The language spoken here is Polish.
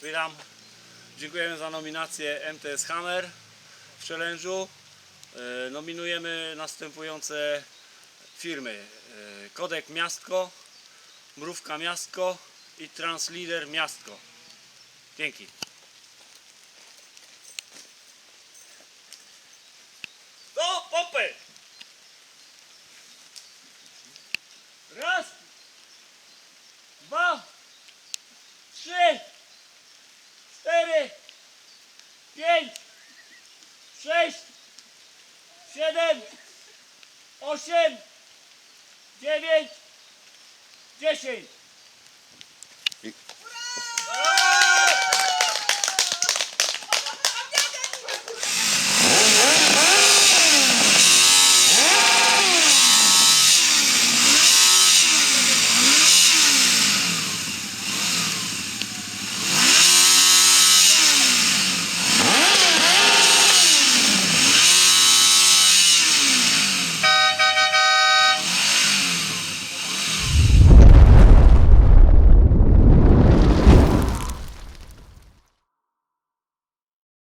Telegram. Dziękujemy za nominację MTS Hammer w challenge'u. E, Nominujemy następujące firmy. E, Kodek Miastko, Mrówka Miastko i Translider Miastko. Dzięki. Do pompy! Raz, dwa, trzy, pięć, sześć, siedem, osiem, dziewięć, dziesięć.